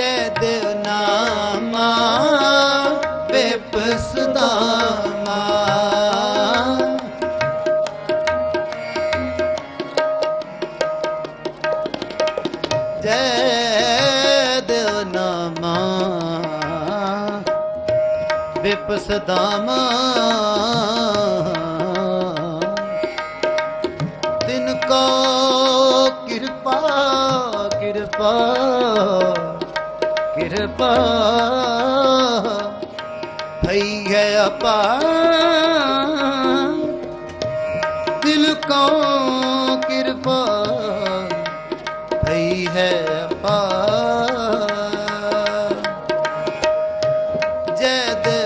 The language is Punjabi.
ਜੈ ਦੇਵ ਨਾਮਾ ਬਿਪਸਦਾਮਾ ਜੈ ਦੇਵ ਤਿਨ ਕੋ ਕਿਰਪਾ ਕਿਰਪਾ ਕਿਰਪਾ ਭਈ ਹੈ ਆਪਾ। ਦਿਲ ਕੋ ਕਿਰਪਾ। ਭਈ ਹੈ ਆਪਾ। ਜੈ ਦੇਵ